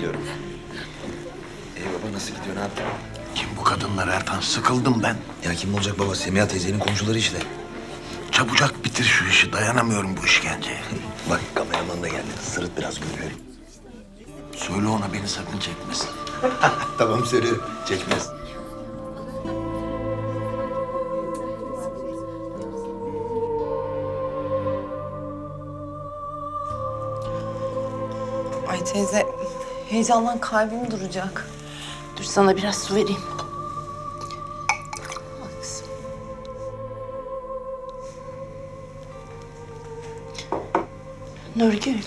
geliyorum. Ey baba nasıl gidiyor ne yaptın? Kim bu kadınlar Ertan? Sıkıldım ben. Ya kim olacak baba? Semiha teyzenin komşuları işte. Çabucak bitir şu işi. Dayanamıyorum bu işkenceye. Bak kameraman da geldi. Sırıt biraz görüyorum. Söyle ona beni sakın çekmesin. tamam söylüyorum. Çekmez. Ay teyze, heyecandan kalbim duracak. Dur sana biraz su vereyim. Nurgül,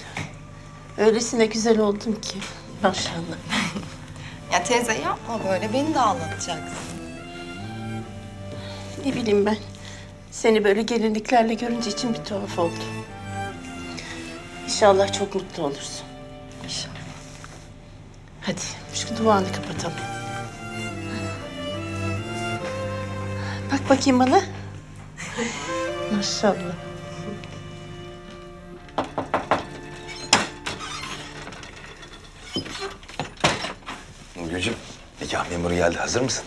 öylesine güzel oldun ki. Maşallah. Ya teyze yapma böyle, beni de ağlatacaksın. Ne bileyim ben. Seni böyle gelinliklerle görünce için bir tuhaf oldu. İnşallah çok mutlu olursun. İnşallah. Hadi şu duanı kapatalım. Bak bakayım bana. Maşallah. Nurgül'cüm nikah memuru geldi. Hazır mısın?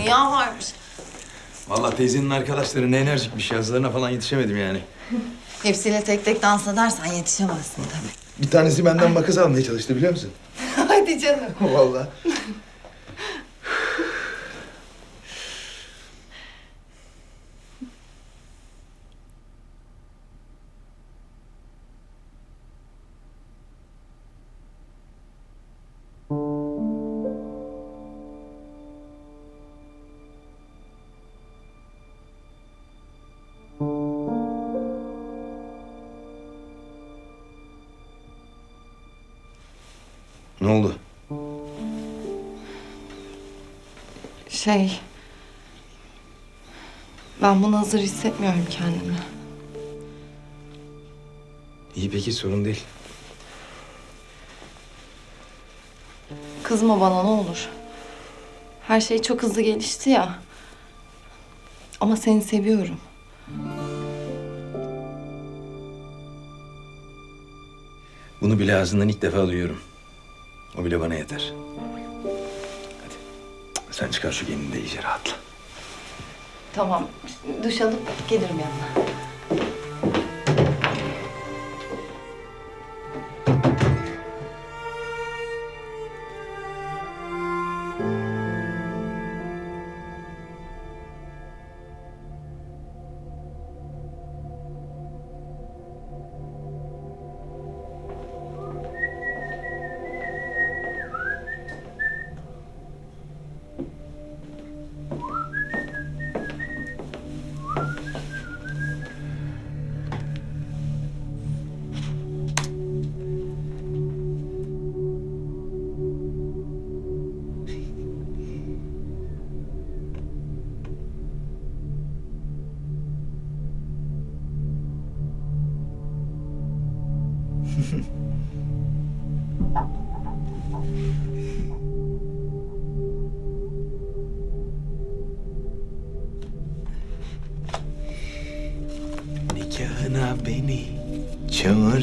Dünya varmış. Vallahi teyzenin arkadaşları ne enerjikmiş yazılarına falan yetişemedim yani. Hepsiyle tek tek dans edersen yetişemezsin tabii. Bir tanesi benden makas almaya çalıştı biliyor musun? Hadi canım. Vallahi. Ne oldu? Şey... Ben buna hazır hissetmiyorum kendimi. İyi peki sorun değil. Kızma bana ne olur. Her şey çok hızlı gelişti ya. Ama seni seviyorum. Bunu bile ağzından ilk defa duyuyorum. O bile bana yeter. Hadi. Sen çıkar şu gelini de iyice rahatla. Tamam. Duş alıp gelirim yanına.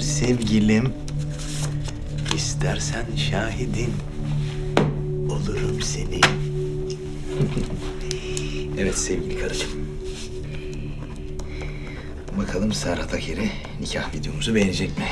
Sevgilim. İstersen şahidin olurum seni. evet sevgili karıcığım. Bakalım Serhat Akeri nikah videomuzu beğenecek mi?